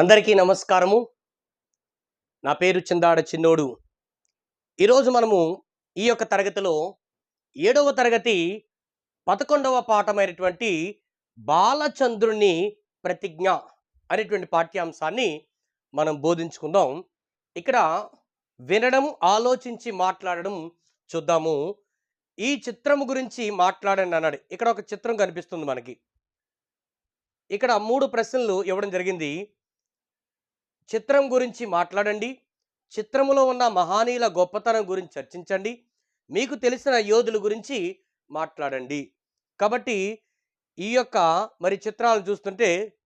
అందరికీ నమస్కారము. నా పేరు చిందాడ చిన్నోడు. ఈరోజు మనము ఈ యొక్క తరగతిలో ఏడవ తరగతి పదకొండవ పాఠమైనటువంటి బాలచంద్రుని ప్రతిజ్ఞ అనేటువంటి పాఠ్యాంశాన్ని మనం బోధించుకుందాం. ఇక్కడ వినడం ఆలోచించి మాట్లాడడం చూద్దాము. ఈ చిత్రము గురించి మాట్లాడండి అన్నాడు. ఇక్కడ ఒక చిత్రం కనిపిస్తుంది మనకి. ఇక్కడ మూడు ప్రశ్నలు ఇవ్వడం జరిగింది. చిత్రం గురించి మాట్లాడండి. చిత్రములో ఉన్న మహానీయుల గొప్పతనం గురించి చర్చించండి. మీకు తెలిసిన యోధుల గురించి మాట్లాడండి. కాబట్టి ఈ యొక్క మరి చిత్రాలు చూస్తుంటే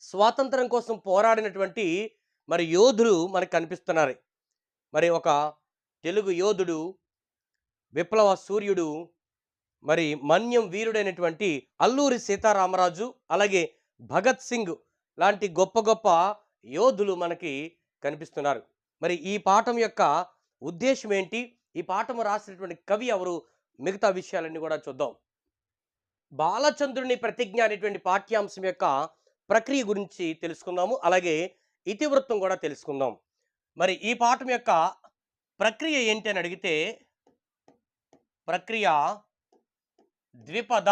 స్వాతంత్రం కోసం పోరాడినటువంటి మరి యోధులు మనకు కనిపిస్తున్నారు. మరి ఒక తెలుగు యోధుడు విప్లవ సూర్యుడు మరి మన్యం వీరుడైనటువంటి అల్లూరి సీతారామరాజు అలాగే భగత్ సింగ్ లాంటి గొప్ప గొప్ప యోధులు మనకి కనిపిస్తున్నారు. మరి ఈ పాఠం యొక్క ఉద్దేశం ఏంటి? ఈ పాఠం రాసినటువంటి కవి ఎవరు? మిగతా విషయాలన్నీ కూడా చూద్దాం. బాలచంద్రుని ప్రతిజ్ఞ అనేటువంటి పాఠ్యాంశం యొక్క ప్రక్రియ గురించి తెలుసుకుందాము. అలాగే ఇతివృత్తం కూడా తెలుసుకుందాం. మరి ఈ పాఠం యొక్క ప్రక్రియ ఏంటి అని అడిగితే ప్రక్రియ ద్విపద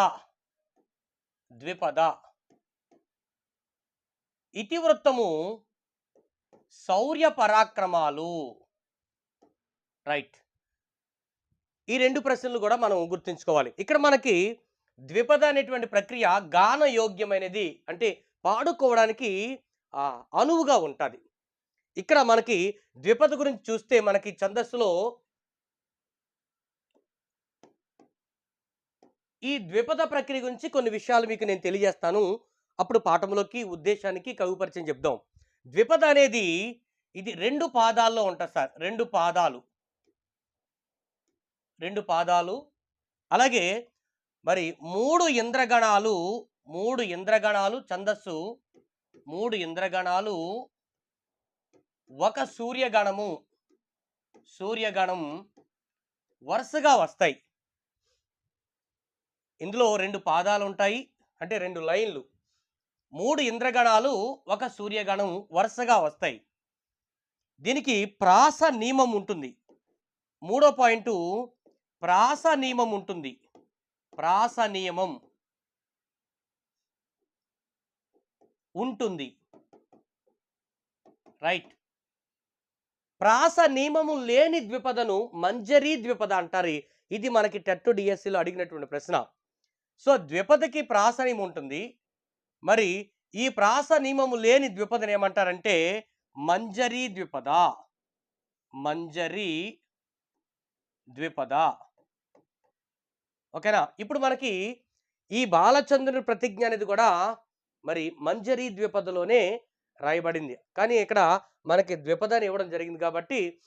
ద్విపద ఇతివృత్తము శౌర్య పరాక్రమాలు రైట్. ఈ రెండు ప్రశ్నలు కూడా మనం గుర్తుంచుకోవాలి. ఇక్కడ మనకి ద్విపద అనేటువంటి ప్రక్రియ గాన యోగ్యమైనది అంటే పాడుకోవడానికి అనువుగా ఉంటుంది. ఇక్కడ మనకి ద్విపద గురించి చూస్తే మనకి ఛందస్సులో ఈ ద్విపద ప్రక్రియ గురించి కొన్ని విషయాలు మీకు నేను తెలియజేస్తాను. అప్పుడు పాఠంలోకి ఉద్దేశానికి కవి పరిచయం చెప్దాం. ద్విపద అనేది ఇది రెండు పాదాల్లో ఉంటుంది సార్. రెండు పాదాలు. రెండు పాదాలు. అలాగే మరి మూడు ఇంద్రగణాలు మూడు ఇంద్రగణాలు ఛందస్సు మూడు ఇంద్రగణాలు ఒక సూర్యగణము. సూర్యగణం వరుసగా వస్తాయి. ఇందులో రెండు పాదాలు ఉంటాయి. అంటే రెండు లైన్లు. మూడు ఇంద్రగణాలు ఒక సూర్యగణం వరుసగా వస్తాయి. దీనికి ప్రాస నియమం ఉంటుంది. మూడో పాయింట్ ప్రాస నియమం ఉంటుంది. ప్రాస నియమం ఉంటుంది. రైట్. ప్రాస నియమము లేని ద్విపదను మంజరీ ద్విపద అంటారు. ఇది మనకి టెట్ డిఎస్సిలో అడిగినటువంటి ప్రశ్న. సో ద్విపదకి ప్రాస నియమం ఉంటుంది. మరి ఈ ప్రాస నియమము లేని ద్విపదను ఏమంటారంటే మంజరీ ద్విపద. మంజరీ ద్విపద. ఓకేనా? ఇప్పుడు మనకి ఈ బాలచంద్రుని ప్రతిజ్ఞ అనేది కూడా మరి మంజరీ ద్విపదలోనే రాయబడింది. కానీ ఇక్కడ మనకి ద్విపదని ఇవ్వడం జరిగింది కాబట్టి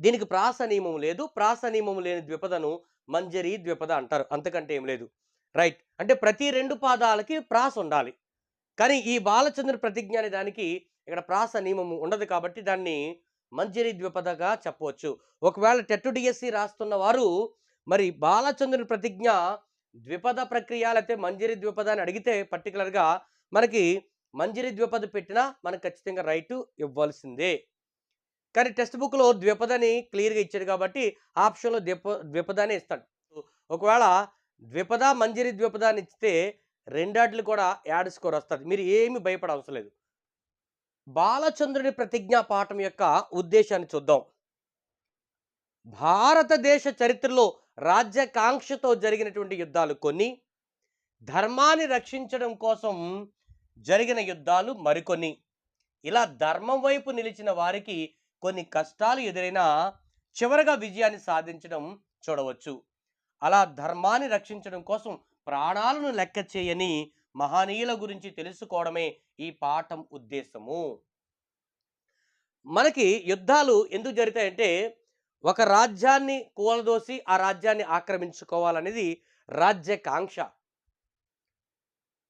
దీనికి ప్రాస నియమం లేదు. ప్రాస నియమం లేని ద్విపదను మంజరీ ద్విపద అంటారు. అంతకంటే ఏం లేదు. రైట్. అంటే ప్రతి రెండు పాదాలకి ప్రాస ఉండాలి. కానీ ఈ బాలచంద్ర ప్రతిజ్ఞ అనే దానికి ఇక్కడ ప్రాస నియమం ఉండదు కాబట్టి దాన్ని మంజరి ద్విపదగా చెప్పవచ్చు. ఒకవేళ టెట్ డిఎస్సి రాస్తున్న వారు మరి బాలచంద్రుని ప్రతిజ్ఞ ద్విపద ప్రక్రియ లేకపోతే మంజరి ద్విపద అని అడిగితే పర్టికులర్గా మనకి మంజరి ద్విపద పెట్టినా మనకు ఖచ్చితంగా రైటు ఇవ్వాల్సిందే. కానీ టెక్స్ట్ బుక్లో ద్విపదని క్లియర్గా ఇచ్చాడు కాబట్టి ఆప్షన్లో ద్విప ద్విపదానే ఇస్తాడు. ఒకవేళ ద్విపద మంజరి ద్విపదాన్ని ఇస్తే రెండాట్లు కూడా యాడ్ స్కోర్ వస్తుంది. మీరు ఏమి భయపడవసరం లేదు. బాలచంద్రుని ప్రతిజ్ఞా పాఠం యొక్క ఉద్దేశాన్ని చూద్దాం. భారతదేశ చరిత్రలో రాజ్యకాంక్షతో జరిగినటువంటి యుద్ధాలు కొన్ని. ధర్మాన్ని రక్షించడం కోసం జరిగిన యుద్ధాలు మరికొన్ని. ఇలా ధర్మం వైపు నిలిచిన వారికి కొన్ని కష్టాలు ఎదురైనా చివరగా విజయాన్ని సాధించడం చూడవచ్చు. అలా ధర్మాన్ని రక్షించడం కోసం ప్రాణాలను లెక్క చేయని మహనీయుల గురించి తెలుసుకోవడమే ఈ పాఠం ఉద్దేశము. మనకి యుద్ధాలు ఎందుకు జరుగుతాయంటే ఒక రాజ్యాన్ని కూలదోసి ఆ రాజ్యాన్ని ఆక్రమించుకోవాలనేది రాజ్యకాంక్ష.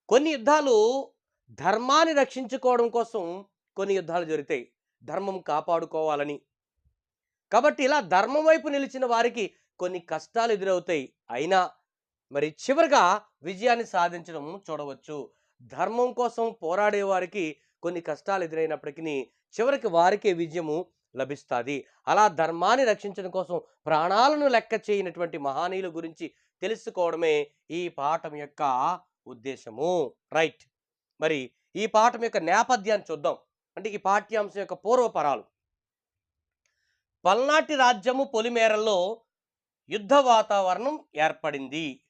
కొన్ని యుద్ధాలు ధర్మాన్ని రక్షించుకోవడం కోసం కొన్ని యుద్ధాలు జరుగుతాయి. ధర్మం కాపాడుకోవాలని. కాబట్టి ఇలా ధర్మం వైపు నిలిచిన వారికి కొన్ని కష్టాలు ఎదురవుతాయి. అయినా మరి చివరిగా విజయాన్ని సాధించడం చూడవచ్చు. ధర్మం కోసం పోరాడే వారికి కొన్ని కష్టాలు ఎదురైనప్పటికీ చివరికి వారికే విజయము లభిస్తుంది. అలా ధర్మాన్ని రక్షించడం కోసం ప్రాణాలను లెక్క చేయనటువంటి మహానీయుల గురించి తెలుసుకోవడమే ఈ పాఠం యొక్క ఉద్దేశము. రైట్. మరి ఈ పాఠం యొక్క నేపథ్యాన్ని చూద్దాం. అంటే ఈ పాఠ్యాంశం యొక్క పూర్వపరాలు. పల్నాటి రాజ్యము పొలిమేరల్లో యుద్ధ వాతావరణం ఏర్పడింది.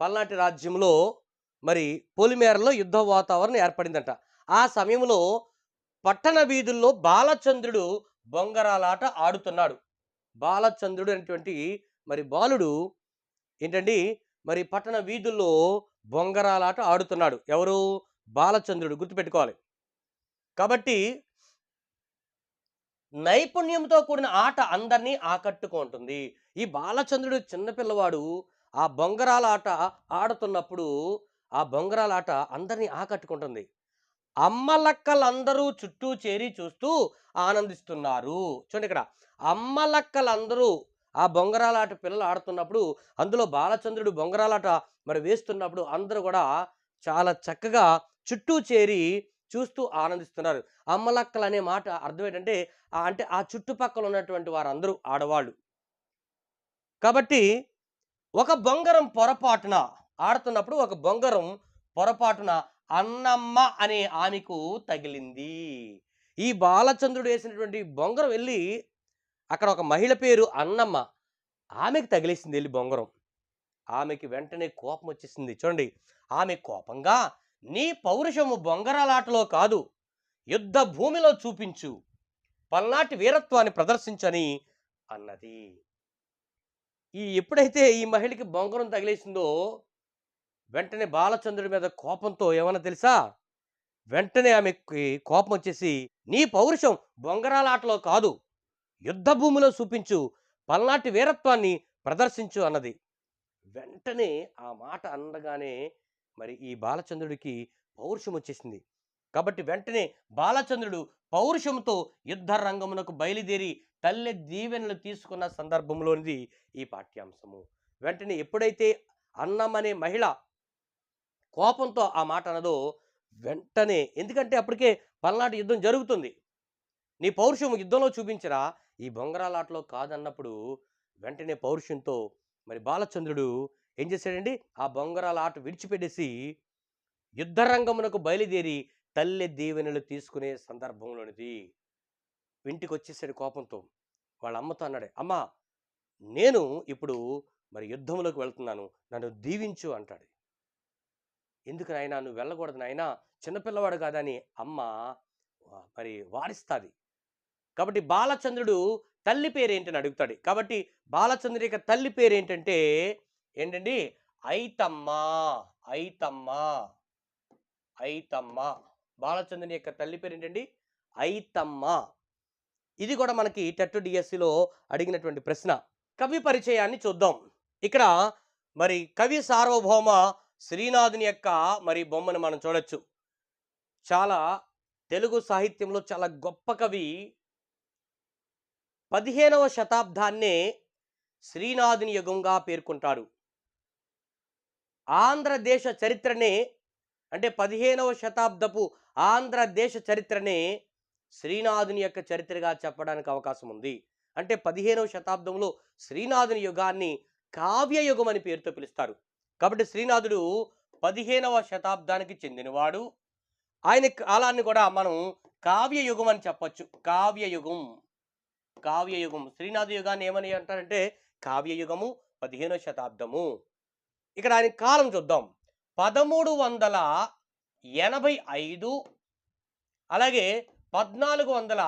పల్నాటి రాజ్యంలో మరి పొలిమేరలో యుద్ధ వాతావరణం ఏర్పడిందంట. ఆ సమయంలో పట్టణ వీధుల్లో బాలచంద్రుడు బొంగరాలాట ఆడుతున్నాడు. బాలచంద్రుడు అనేటువంటి మరి బాలుడు ఏంటండి? మరి పట్టణ వీధుల్లో బొంగరాలాట ఆడుతున్నాడు. ఎవరు? బాలచంద్రుడు గుర్తుపెట్టుకోవాలి. కాబట్టి నైపుణ్యంతో కూడిన ఆట అందరినీ ఆకట్టుకుంటుంది. ఈ బాలచంద్రుడు చిన్నపిల్లవాడు ఆ బొంగరాల ఆట ఆడుతున్నప్పుడు ఆ బొంగరాల ఆట అందరినీ ఆకట్టుకుంటుంది. అమ్మలక్కలందరూ చుట్టూ చేరి చూస్తూ ఆనందిస్తున్నారు. చూడండి ఇక్కడ అమ్మలక్కలందరూ ఆ బొంగరాలాట పిల్లలు ఆడుతున్నప్పుడు అందులో బాలచంద్రుడు బొంగరాలాట మరి వేస్తున్నప్పుడు అందరూ కూడా చాలా చక్కగా చుట్టూ చేరి చూస్తూ ఆనందిస్తున్నారు. అమ్మలక్కలు అనే మాట అర్థం ఏంటంటే అంటే ఆ చుట్టుపక్కల ఉన్నటువంటి వారందరూ ఆడవాళ్ళు. కాబట్టి ఒక బొంగరం పొరపాటున ఆడుతున్నప్పుడు ఒక బొంగరం పొరపాటున అన్నమ్మ అనే ఆమెకు తగిలింది. ఈ బాలచంద్రుడు వేసినటువంటి బొంగరం వెళ్ళి అక్కడ ఒక మహిళ పేరు అన్నమ్మ ఆమెకు తగిలేసింది వెళ్ళి బొంగరం. ఆమెకి వెంటనే కోపం వచ్చేసింది. చూడండి ఆమె కోపంగా నీ పౌరుషము బొంగరాలాటలో కాదు యుద్ధ భూమిలో చూపించు పల్నాటి వీరత్వాన్ని ప్రదర్శించని అన్నది. ఈ ఎప్పుడైతే ఈ మహిళకి బొంగరం తగిలేసిందో వెంటనే బాలచంద్రుడి మీద కోపంతో ఏమన్నా తెలుసా? వెంటనే ఆమెకి కోపం వచ్చేసి నీ పౌరుషం బొంగరాలాటలో కాదు యుద్ధ భూమిలో చూపించు పల్నాటి వీరత్వాన్ని ప్రదర్శించు అన్నది. వెంటనే ఆ మాట అనగానే మరి ఈ బాలచంద్రుడికి పౌరుషం వచ్చేసింది. కాబట్టి వెంటనే బాలచంద్రుడు పౌరుషంతో యుద్ధ రంగమునకు బయలుదేరి తల్లి దీవెనలు తీసుకున్న సందర్భంలోనిది ఈ పాఠ్యాంశము. వెంటనే ఎప్పుడైతే అన్నం అనే మహిళ కోపంతో ఆ మాట అనదో వెంటనే ఎందుకంటే అప్పటికే పల్నాటి యుద్ధం జరుగుతుంది. నీ పౌరుషం యుద్ధంలో చూపించరా ఈ బొంగరాలాటలో కాదన్నప్పుడు వెంటనే పౌరుషంతో మరి బాలచంద్రుడు ఏం చేశాడండి? ఆ బొంగరాల ఆట విడిచిపెట్టేసి యుద్ధరంగమునకు బయలుదేరి తల్లి దీవెనలు తీసుకునే సందర్భంలోనిది ఇంటికి వచ్చేసాడు కోపంతో. వాళ్ళ అమ్మతో అన్నాడు అమ్మ నేను ఇప్పుడు మరి యుద్ధంలోకి వెళ్తున్నాను నన్ను దీవించు అంటాడు. ఎందుకు నాయన నువ్వు వెళ్ళకూడదు నాయనా చిన్నపిల్లవాడు కాదని అమ్మ మరి వారిస్తుంది. కాబట్టి బాలచంద్రుడు తల్లి పేరేంటని అడుగుతాడు. కాబట్టి బాలచంద్రిక యొక్క తల్లి పేరు ఏంటంటే ఏంటండి? ఐతమ్మ ఐతమ్మ ఐతమ్మ. బాలచంద్రుని యొక్క తల్లి పేరు ఏంటండి ఐతమ్మ. ఇది కూడా మనకి టెట్ డిఎస్సిలో అడిగినటువంటి ప్రశ్న. కవి పరిచయాన్ని చూద్దాం. ఇక్కడ మరి కవి సార్వభౌమ శ్రీనాథుని యొక్క మరి బొమ్మను మనం చూడొచ్చు. చాలా తెలుగు సాహిత్యంలో చాలా గొప్ప కవి. పదిహేనవ శతాబ్దాన్నే శ్రీనాథుని యుగంగా పేర్కొంటాడు. ఆంధ్రదేశ చరిత్రనే అంటే పదిహేనవ శతాబ్దపు ఆంధ్రదేశ చరిత్రనే శ్రీనాథుని యొక్క చరిత్రగా చెప్పడానికి అవకాశం ఉంది. అంటే పదిహేనవ శతాబ్దంలో శ్రీనాథుని యుగాన్ని కావ్యయుగం అని పేరుతో పిలుస్తారు. కాబట్టి శ్రీనాథుడు పదిహేనవ శతాబ్దానికి చెందినవాడు. ఆయన కాలాన్ని కూడా మనం కావ్యయుగం అని చెప్పొచ్చు. కావ్యయుగం. కావ్యయుగం. శ్రీనాథ యుగాన్ని ఏమని అంటారంటే కావ్యయుగము పదిహేనవ శతాబ్దము. ఇక్కడ ఆయన కాలం చూద్దాం. పదమూడు వందల ఎనభై ఐదు అలాగే పద్నాలుగు వందల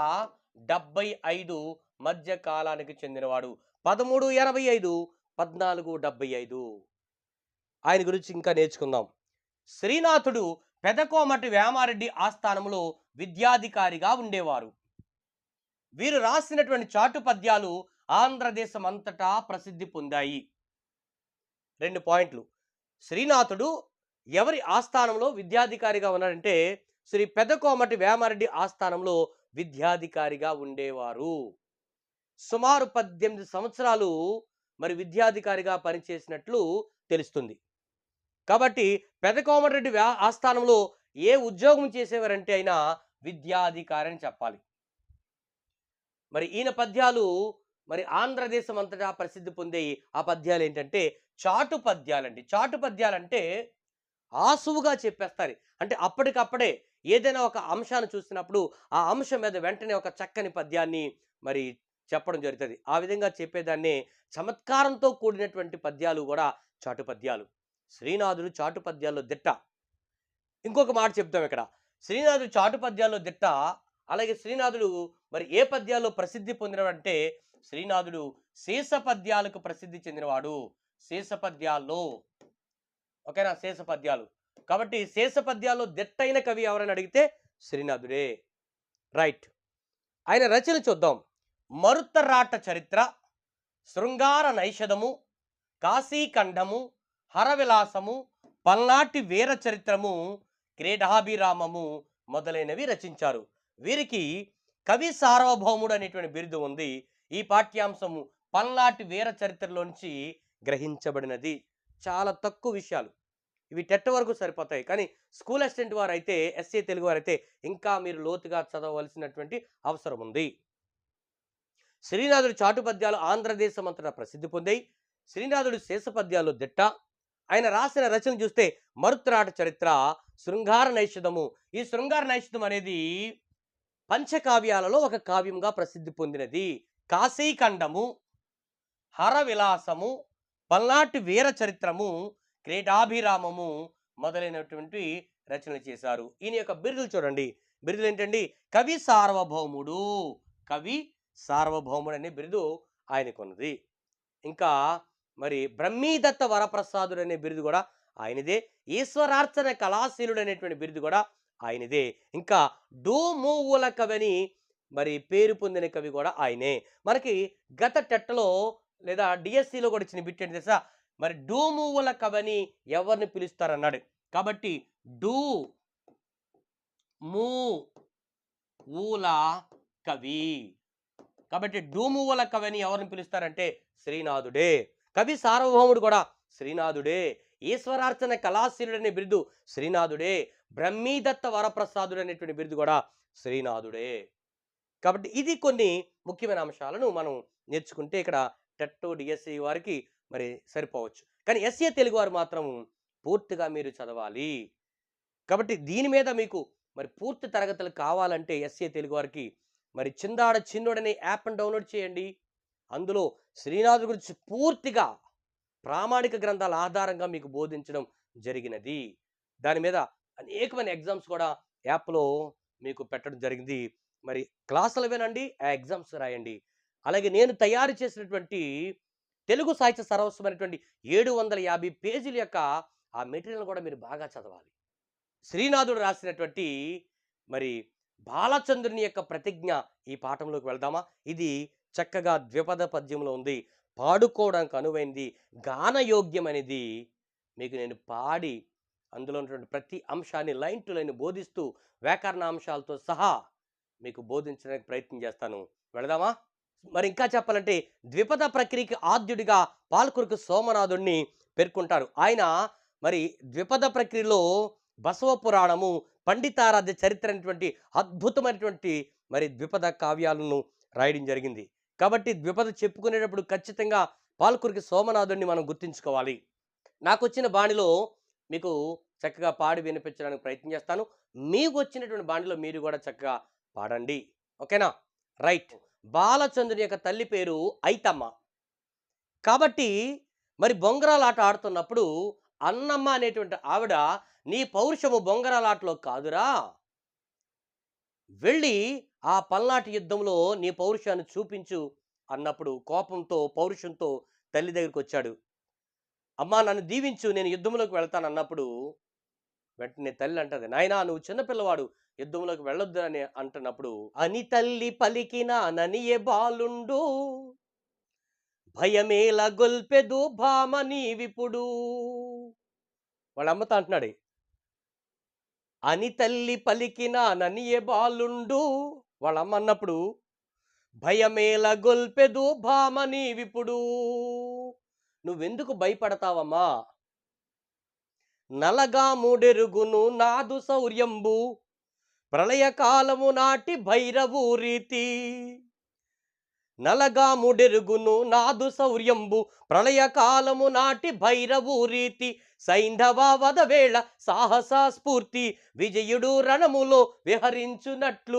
డెబ్బై ఐదు మధ్య కాలానికి చెందినవాడు. పదమూడు ఎనభై ఐదు పద్నాలుగు డెబ్బై ఐదు. ఆయన గురించి ఇంకా నేర్చుకుందాం. శ్రీనాథుడు పెదకోమటి వేమారెడ్డి ఆస్థానంలో విద్యాధికారిగా ఉండేవారు. వీరు రాసినటువంటి చాటు పద్యాలు ఆంధ్రదేశం అంతటా ప్రసిద్ధి పొందాయి. రెండు పాయింట్లు. శ్రీనాథుడు ఎవరి ఆస్థానంలో విద్యాధికారిగా ఉన్నాడంటే శ్రీ పెదకోమటి వేమారెడ్డి ఆస్థానంలో విద్యాధికారిగా ఉండేవారు. సుమారు పద్దెనిమిది సంవత్సరాలు మరి విద్యాధికారిగా పనిచేసినట్లు తెలుస్తుంది. కాబట్టి పెదకోమటిరెడ్డి వ్యా- ఆస్థానంలో ఏ ఉద్యోగం చేసేవారంటే అయినా విద్యాధికారి అని చెప్పాలి. మరి ఈయన పద్యాలు మరి ఆంధ్రదేశం అంతటా ప్రసిద్ధి పొందే ఆ పద్యాలు ఏంటంటే చాటు పద్యాలండి. చాటు పద్యాలంటే ఆసువుగా చెప్పేస్తారు. అంటే అప్పటికప్పుడే ఏదైనా ఒక అంశాన్ని చూసినప్పుడు ఆ అంశం మీద వెంటనే ఒక చక్కని పద్యాన్ని మరి చెప్పడం జరుగుతుంది. ఆ విధంగా చెప్పేదాన్నే చమత్కారంతో కూడినటువంటి పద్యాలు కూడా చాటు పద్యాలు. శ్రీనాథుడు చాటు పద్యాల్లో దిట్ట. ఇంకొక మాట చెప్తాం ఇక్కడ. శ్రీనాథుడు చాటు పద్యాల్లో దిట్ట. అలాగే శ్రీనాథుడు మరి ఏ పద్యాల్లో ప్రసిద్ధి పొందినవంటే శ్రీనాథుడు శేష పద్యాలకు ప్రసిద్ధి చెందినవాడు. శేషపద్యాల్లో. ఓకేనా? శేషపద్యాలు. కాబట్టి శేషపద్యాల్లో దిట్టైన కవి ఎవరని అడిగితే శ్రీనాథుడే. రైట్. ఆయన రచన చూద్దాం. మరుత్తరాట చరిత్ర శృంగార నైషధము కాశీఖండము హరవిలాసము పల్నాటి వీర చరిత్రము క్రీడాభిరామము మొదలైనవి రచించారు. వీరికి కవి సార్వభౌముడు అనేటువంటి బిరుదు ఉంది. ఈ పాఠ్యాంశము పల్నాటి వీర చరిత్రలోంచి గ్రహించబడినది. చాలా తక్కువ విషయాలు. ఇవి టెట్ వరకు సరిపోతాయి. కానీ స్కూల్ అసిస్టెంట్ వారు అయితే ఎస్ఏ తెలుగు వారు అయితే ఇంకా మీరు లోతుగా చదవవలసినటువంటి అవసరం ఉంది. శ్రీనాథుడి చాటు పద్యాలు ఆంధ్రదేశం అంతటా ప్రసిద్ధి పొందాయి. శ్రీనాథుడి శేష పద్యాలు దిట్ట. ఆయన రాసిన రచన చూస్తే మరుత్రాట చరిత్ర శృంగార నైషధము. ఈ శృంగార నైషధం అనేది పంచకావ్యాలలో ఒక కావ్యంగా ప్రసిద్ధి పొందినది. కాశీఖండము హరవిలాసము పల్నాటి వీర చరిత్రము క్రీడాభిరామము మొదలైనటువంటి రచనలు చేశారు. ఈయన యొక్క బిరుదులు చూడండి. బిరుదులు ఏంటండి? కవి సార్వభౌముడు. కవి సార్వభౌముడు అనే బిరుదు ఆయనకున్నది. ఇంకా మరి బ్రహ్మీదత్త వరప్రసాదుడు అనే బిరుదు కూడా ఆయనదే. ఈశ్వరార్చన కళాశీలుడు అనేటువంటి బిరుదు కూడా ఆయనదే. ఇంకా డూమూవుల కవిని మరి పేరు పొందిన కవి కూడా ఆయనే. మనకి గత టెట్టలో లేదా డిఎస్సిలో కూడా ఇచ్చిన బిట్ ఏంటి తెలుసా? మరి డూ మూవుల కవని ఎవరిని పిలుస్తారన్నాడు. కాబట్టి డూ మూ ఊల కవి. కాబట్టి డూమువల కవిని ఎవరిని పిలుస్తారంటే శ్రీనాథుడే. కవి సార్వభౌముడు కూడా శ్రీనాథుడే. ఈశ్వరార్చన కళాశీలుడనే బిరుదు శ్రీనాథుడే. బ్రహ్మీదత్త వరప్రసాదుడు అనేటువంటి బిరుదు కూడా శ్రీనాథుడే. కాబట్టి ఇది కొన్ని ముఖ్యమైన అంశాలను మనం నేర్చుకుంటే ఇక్కడ టెట్ డిఎస్సి వారికి మరి సరిపోవచ్చు. కానీ ఎస్ఏ తెలుగు వారు మాత్రం పూర్తిగా మీరు చదవాలి. కాబట్టి దీని మీద మీకు మరి పూర్తి తరగతులు కావాలంటే ఎస్ఏ తెలుగు వారికి మరి చిందాడ చిన్నోడనే యాప్ని డౌన్లోడ్ చేయండి. అందులో శ్రీనాథు గురించి పూర్తిగా ప్రామాణిక గ్రంథాల ఆధారంగా మీకు బోధించడం జరిగినది. దాని మీద అనేకమైన ఎగ్జామ్స్ కూడా యాప్లో మీకు పెట్టడం జరిగింది. మరి క్లాసులు వినండి ఆ ఎగ్జామ్స్ రాయండి. అలాగే నేను తయారు చేసినటువంటి తెలుగు సాహిత్య సర్వస్వమైనటువంటి ఏడు వందల యాభై పేజీల యొక్క ఆ మెటీరియల్ కూడా మీరు బాగా చదవాలి. శ్రీనాథుడు రాసినటువంటి మరి బాలచంద్రుని యొక్క ప్రతిజ్ఞ ఈ పాఠంలోకి వెళ్దామా? ఇది చక్కగా ద్విపద పద్యంలో ఉంది. పాడుకోవడానికి అనువైంది. గానయోగ్యమనేది మీకు నేను పాడి అందులో ఉన్నటువంటి ప్రతి అంశాన్ని లైన్ టు లైన్ బోధిస్తూ వ్యాకరణ అంశాలతో సహా మీకు బోధించడానికి ప్రయత్నం చేస్తాను. వెళదామా? మరి ఇంకా చెప్పాలంటే ద్విపద ప్రక్రియకి ఆద్యుడిగా పాల్కురుకు సోమనాథుడిని పేర్కొంటారు. ఆయన మరి ద్విపద ప్రక్రియలో బసవ పురాణము పండితారాధ్య చరిత్ర అనేటువంటి అద్భుతమైనటువంటి మరి ద్విపద కావ్యాలను రాయడం జరిగింది. కాబట్టి ద్విపద చెప్పుకునేటప్పుడు ఖచ్చితంగా పాల్కురికి సోమనాథుడిని మనం గుర్తుంచుకోవాలి. నాకు వచ్చిన బాణిలో మీకు చక్కగా పాడి వినిపించడానికి ప్రయత్నం చేస్తాను. మీకు వచ్చినటువంటి బాణిలో మీరు కూడా చక్కగా పాడండి. ఓకేనా? రైట్. బాలచంద్రుని యొక్క తల్లి పేరు ఐతమ్మ. కాబట్టి మరి బొంగరాలాట ఆడుతున్నప్పుడు అన్నమ్మ అనేటువంటి ఆవిడ నీ పౌరుషము బొంగరాలాటలో కాదురా. వెళ్ళి ఆ పల్నాటి యుద్ధంలో నీ పౌరుషాన్ని చూపించు అన్నప్పుడు కోపంతో పౌరుషంతో తల్లి దగ్గరికి వచ్చాడు. అమ్మా నన్ను దీవించు నేను యుద్ధంలోకి వెళ్తాను అన్నప్పుడు వెంటనే తల్లి అంటది నాయనా నువ్వు చిన్నపిల్లవాడు యుద్ధంలోకి వెళ్ళొద్దు అని అంటున్నప్పుడు అని తల్లి పలికిన ననియే బాలుండు భయమేల గొల్పెదు భామ నీవిప్పుడు వాళ్ళ అమ్మతో అంటున్నాడు. అని తల్లి పలికిన ననియే బాలుండు వాళ్ళ అమ్మ అన్నప్పుడు భయమేల గొల్పెదు భామ నీవిప్పుడు నువ్వెందుకు భయపడతావమ్మా? నలగా మూడెరుగును నాదు శౌర్యంబు. ప్రళయకాలము నాటి భైరవు రీతి. నలగా ముడెరుగును నాదు శౌర్యంబు. ప్రళయకాలము నాటి భైరవు రీతి. సైంధవ వదవేళ సాహస స్ఫూర్తి. విజయుడు రణములో విహరించునట్లు.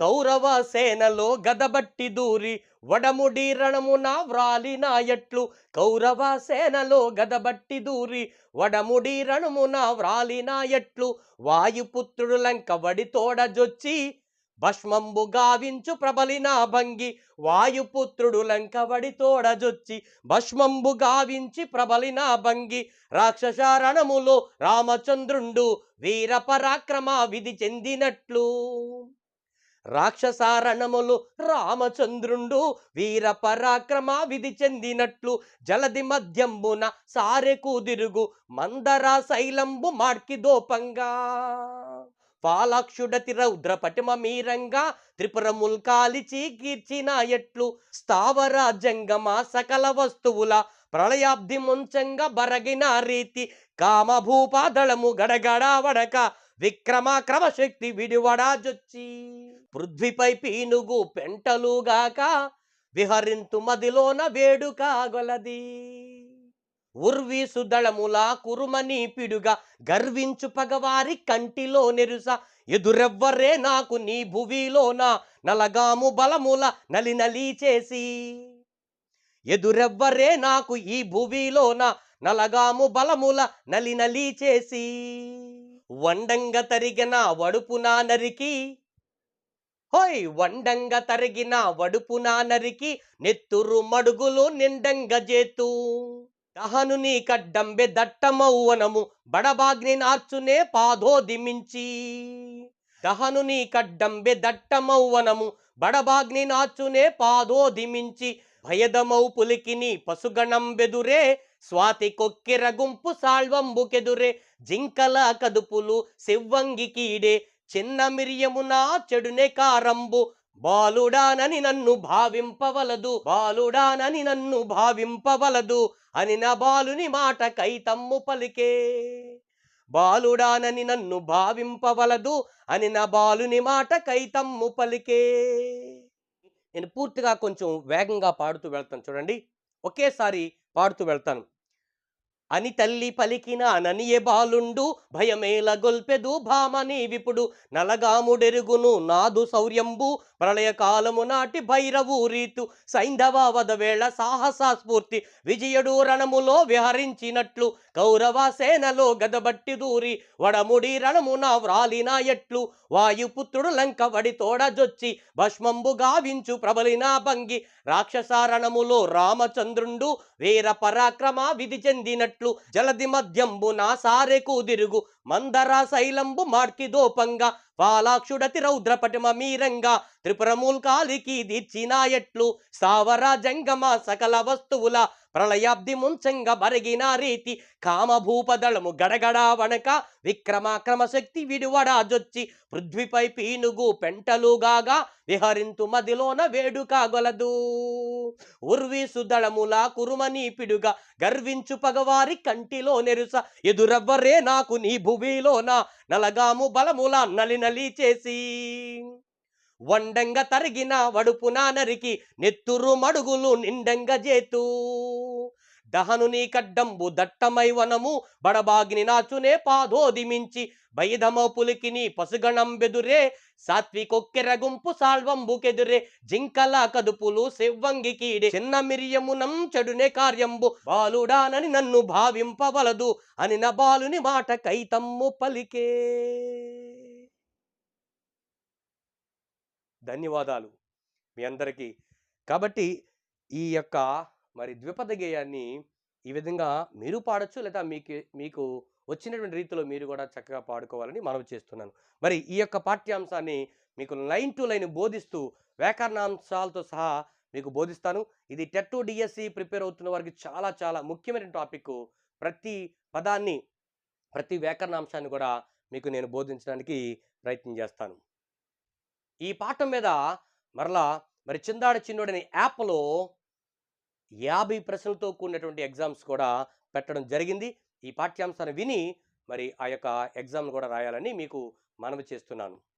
కౌరవ సేనలో గదబట్టి దూరి. వడముడి రణమున వ్రాలినాయట్లు కౌరవ సేనలో గదబట్టి దూరి వడముడి రణమున వ్రాలినాయట్లు వాయుపుత్రుడు లంక వడితోడజొచ్చి భస్మంబు గావించు ప్రబలిన భంగి. వాయుపుత్రుడు లంకవడి తోడజొచ్చి భస్మంబు గావించి ప్రబలిన భంగి. రాక్షసారణములో రామచంద్రుండు వీర పరాక్రమ విధి చెందినట్లు రాక్షసారణములు రామచంద్రుండు వీర పరాక్రమ విధి చెందినట్లు జలది మధ్యంబున సారె కూదిరుగు మందరా శైలంబు మార్కి దోపంగా. పాలాక్షుడతి రౌద్ర పటిమ మీరంగా త్రిపురముల్ కాలిచి కీర్చిన ఎట్లు స్థావర జంగమ సకల వస్తువుల ప్రళయాబ్ది ముంచంగా బరగిన రీతి కామభూపాదళము గడగడ వడక విక్రమ క్రమశక్తి విడివడా జొచ్చి పృథ్వీపై పీనుగు పెంటలుగాక విహరింతు మదిలోన వేడుకాగొలది ఉర్వీసు దళములా కురుమని పిడుగా గర్వించు పగవారి కంటిలో నెరుస. ఎదురెవ్వరే నాకు నీ భువిలోన నలగాము బలముల నలి నలి చేసి. ఎదురెవ్వరే నాకు ఈ భువిలోన నలగాము బలముల నలి నలి చేసి. వండంగ తరిగిన వడుపునా నరికి. హోయ్! వండంగ తరిగిన వడుపునా నరికి నెత్తురు మడుగులు నిండంగ జేతూ. దహనుని కడ్డంబె దట్టమౌవనము బడబాగ్ని నార్చునే పాదోదిమించి దహనుని కడ్డంబె దట్టమౌవనము బడబాగ్ని నాచునే పాదోదిమించి భయదమౌ పులికిని పశుగణం బెదురే స్వాతి కొక్కిరగుంపు సాళ్వంబుకెదురే. జింకల కదుపులు సివ్వంగి కీడే చిన్న మిరియమున చెడునే కారంబు. బాలుడానని నన్ను భావింపవలదు బాలుడానని నన్ను భావింపవలదు అని నా బాలుని మాట కైతమ్ము పలికే. బాలుడానని నన్ను భావింపవలదు అని నా బాలుని మాట కైతమ్ము పలికే. నేను పూర్తిగా కొంచెం వేగంగా పాడుతూ వెళ్తాను. చూడండి ఒకేసారి పాడుతూ వెళ్తాను. అని తల్లి పలికిన అననియే బాలుండు భయమేల గొల్పెదు భామని విపుడు నలగాముడెరుగును నాదు శౌర్యంబు ప్రళయకాలము నాటి భైరవు రీతు సైంధవ వదవేళ సాహస స్ఫూర్తి విజయుడు రణములో విహరించినట్లు కౌరవ సేనలో గదబట్టి దూరి వడముడి రణమున వ్రాలిన ఎట్లు వాయుపుత్రుడు లంక వడి తోడజొచ్చి భస్మంబు గావించు ప్రబలిన భంగి రాక్షస రణములో రామచంద్రుండు వీర పరాక్రమ విధి చెందినట్లు జలది మధ్యంబు నా సారె కుదిరుగు మందర శైలంబు మార్కి దోపంగా పాలాక్షుడతి రౌద్ర పటిమ మీరంగా త్రిపురమూల్కాలికి దీర్చిన ఎట్లు జంగమ సకల వస్తువుల ప్రళయాబ్ది ముంచంగ బరిగిన రీతి కామభూపదళము గడగడా వణక విక్రమాక్రమ శక్తి విడివడా జొచ్చి పృథ్వీపై పీనుగు పెంటలుగాగా విహరింతు మదిలోన వేడుకాగొలదు ఉర్వీసు దళములా కురుమనీపిడుగా గర్వించు పగవారి కంటిలో నెరుస ఎదురవ్వరే నాకు నీ భువిలోన నలగాము బలముల నలిన బదలీ చేసి. వండంగ తరిగిన వడుపున నరికి నెత్తురు మడుగులు నిండంగ జేతూ. దహనుని కడ్డంబు దట్టమై వనము బడబాగిని నాచునే పాదోదిమించి బైదమ పులికిని పసుగణం బెదురే సాత్వికొక్కెర గుంపు సాల్వంబుకెదురే జింకల కదుపులు సెవ్వంగి కీడే చిన్న మిరియమునం చెడునే కార్యంబు బాలుడానని నన్ను భావింపవలదు అని నా బాలుని మాట కైతమ్ము పలికే. ధన్యవాదాలు మీ అందరికీ. కాబట్టి ఈ యొక్క మరి ద్విపద గేయాన్ని ఈ విధంగా మీరు పాడచ్చు లేదా మీకు మీకు వచ్చినటువంటి రీతిలో మీరు కూడా చక్కగా పాడుకోవాలని మనవి చేస్తున్నాను. మరి ఈ యొక్క పాఠ్యాంశాన్ని మీకు లైన్ టు లైన్ బోధిస్తూ వ్యాకరణాంశాలతో సహా మీకు బోధిస్తాను. ఇది టెట్ టు డిఎస్సి ప్రిపేర్ అవుతున్న వారికి చాలా చాలా ముఖ్యమైన టాపిక్ ప్రతి పదాన్ని ప్రతి వ్యాకరణాంశాన్ని కూడా మీకు నేను బోధించడానికి ప్రయత్నం చేస్తాను. ఈ పాఠం మీద మరలా మరి చిందాడ చిన్నోడని యాప్లో యాభై ప్రశ్నలతో కూడినటువంటి ఎగ్జామ్స్ కూడా పెట్టడం జరిగింది. ఈ పాఠ్యాంశాన్ని విని మరి ఆ యొక్క ఎగ్జామ్ కూడా రాయాలని మీకు మనవి చేస్తున్నాను.